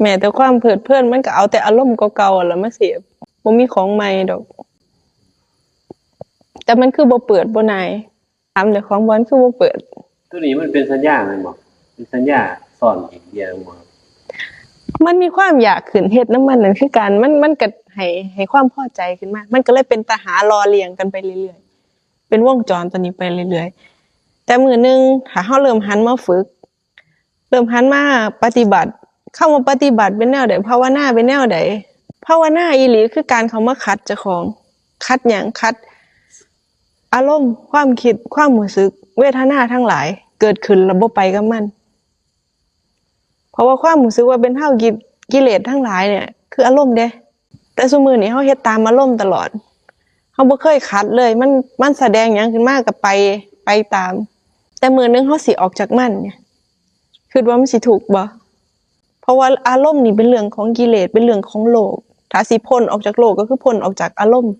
แม้แต่ความเพลิดเพลินมันก็เอาแต่อารมณ์เก่าๆอะล่ะมาเสพบ่มีของใหม่ดอก แต่มันคือบ่เปิดบ่นายถามแต่ของบอนคือบ่เปิด ตัวนี้มันเป็นสัญญาแม่นบ่เป็นสัญญาสอนอีกเดียวบ่ครับมันมีความอยากขึ้นเฮ็ดน้ำมันนั่นคือการมันมันก็ให้ให้ความพอใจขึ้นมามันก็เลยเป็นตาหารอเลียงกันไปเรื่อยๆ เป็นวงจรตัวนี้ไปเรื่อยๆ แต่มือหนึงถ้าเฮาเริ่มหันมาฝึก เริ่มหันมาปฏิบัติ เข้ามาปฏิบัติเป็นแนวใดภาวนาเป็นแนวใดภาวนาอีหลีคือการเขามาคัดเจ้าของ คัดหยังคัด อารมณ์ความคิดความรู้สึก เวทนาทั้งหลาย เกิดขึ้นแล้วบ่ไปกับมัน เพราะว่าความรู้สึกว่าเป็นเท่ากิกิเลสทั้งหลายเนี่ย คืออารมณ์เด้แต่สมือนี้เฮาเฮ็ดตามอารมณ์ตลอดเฮาบ่เคยคัดเลย มันมันแสดงหยังขึ้นมาก็ไปไปตาม แต่มือนึงเฮาสิออกจากมันเนี่ยคิดว่ามันสิถูกบ่ ราะว่าอารมณ์นี่เป็นเรื่องของกิเลสเป็นเรื่องของโลกถ้าสิพ้นออกจากโลกก็คือพ้นออกจากอารมณ์